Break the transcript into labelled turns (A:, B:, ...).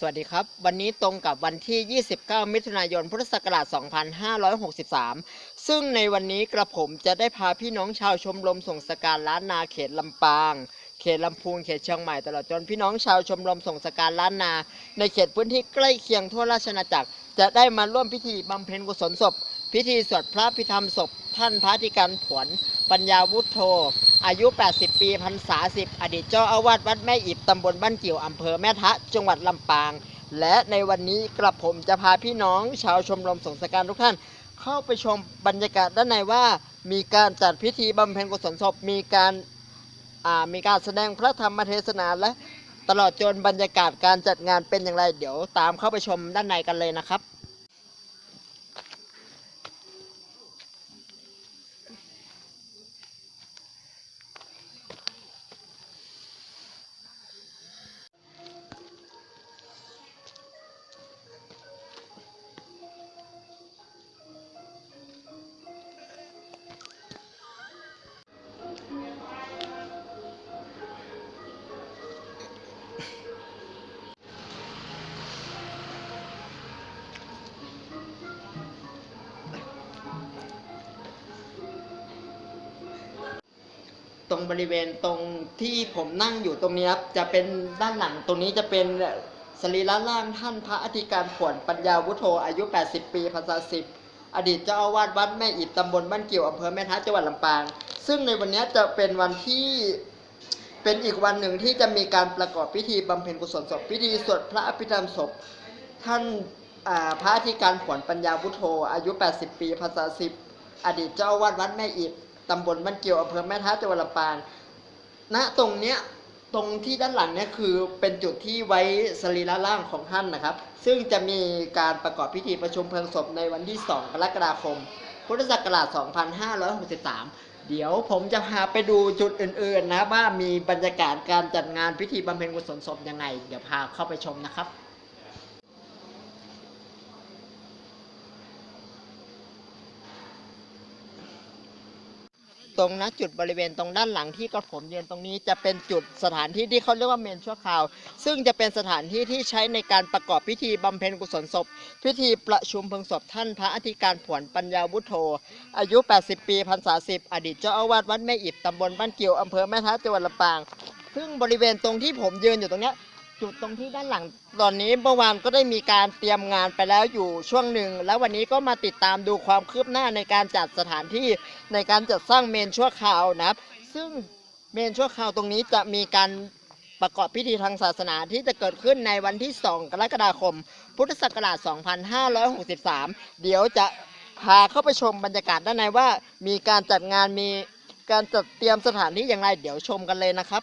A: สวัสดีครับ วันนี้ตรงกับวันที่ 29 มิถุนายน พุทธศักราช 2563 ซึ่งในวันนี้กระผมจะได้พาพี่น้องชาวชมรมส่งสการล้านนาเขตลำปาง เขตลำพูน เขตเชียงใหม่ตลอดจนพี่น้องชาวชมรมส่งสการล้านนา ในเขตพื้นที่ใกล้เคียงทั่วราชอาณาจักร จะได้มาร่วมพิธีบำเพ็ญกุศลศพ พิธีสวดพระพิธรรมศพ ท่านพระธิการผวนปัญญาวุฒโธ อายุ 80 ปีพรรษาสิบอดีตเจ้าอาวาสวัดแม่อิบตำบลบ้านเกี่ยวอำเภอแม่ทะ จังหวัดลำปาง และในวันนี้กระผมจะพาพี่น้อง ชาวชมรมสงสการทุกท่าน เข้าไปชมบรรยากาศด้านในว่า มีการจัดพิธีบำเพ็ญกุศลศพมีการมีการแสดงพระธรรมเทศนาและตลอดจนบรรยากาศการจัดงานเป็นอย่างไร เดี๋ยวตามเข้าไปชมด้านในกันเลยนะครับ ตรงบริเวณตรงที่ผมนั่งอยู่ตรงนี้ครับจะเป็นด้านหลังตรงนี้จะเป็นสรีระร่างท่านพระอธิการผวนปัญญาวุฒโธอายุ 80 ปีพรรษาสิบอดีตเจ้าอาวาสวัดแม่อิฐตำบลบ้านเกี่ยวอำเภอแม่ท้าจังหวัดลำปาง ซึ่งในวันนี้จะเป็นวันที่เป็นอีกวันหนึ่งที่จะมีการประกอบพิธีบำเพ็ญกุศลศพพิธีสวดพระอภิธรรมศพ ท่านอ่าพระอธิการผวนปัญญาวุฒโธอายุ 80 ปีพรรษาสิบอดีตเจ้าอาวาสวัดแม่อิฐ ตำบลบ้านเกี่ยวอำเภอแม่ท้าจังหวัดลำปางณตรงเนี้ยตรงที่ด้านหลังเนี่ยคือเป็นจุดที่ไว้สรีระร่างของท่านนะครับ ซึ่งจะมีการประกอบพิธีประชุมเพลิงศพในวันที่ 2 กรกฎาคม พุทธศักราช 2563 เดี๋ยวผมจะพาไปดูจุดอื่นๆนะว่ามีบรรยากาศการจัดงานพิธีบำเพ็ญกุศลศพยังไง เดี๋ยวพาเข้าไปชมนะครับ ตรงณจุดบริเวณตรงด้านหลังที่กระผมยืนตรงนี้จะเป็นจุดสถานที่ที่เขาเรียกว่าเมนชั่วคราว ซึ่งจะเป็นสถานที่ที่ใช้ในการประกอบพิธีบำเพ็ญกุศลศพ พิธีประชุมเพลิงศพท่านพระอธิการผวนปัญญาวุฒโธ อายุ 80 ปีพรรษาสิบอดีตเจ้าอาวาสวัดแม่อิฐตำบลบ้านเกี่ยวอำเภอแม่ท้าจังหวัดลำปางซึ่งบริเวณตรงที่ผมยืนอยู่ตรงนี้ จุดตรงที่ด้านหลัง ตอนนี้เมื่อวานก็ได้มีการเตรียมงานไปแล้วอยู่ช่วงหนึ่ง แล้ววันนี้ก็มาติดตามดูความคืบหน้าในการจัดสถานที่ในการจัดสร้างเมนชั่วคราวนะครับ ซึ่งเมนชั่วคราวตรงนี้จะมีการประกอบพิธีทางศาสนาที่จะเกิดขึ้นในวันที่ 2 กรกฎาคม พุทธศักราช 2563 เดี๋ยวจะพาเข้าไปชมบรรยากาศด้านในว่า มีการจัดงานมีการจัดเตรียมสถานที่อย่างไร เดี๋ยวชมกันเลยนะครับ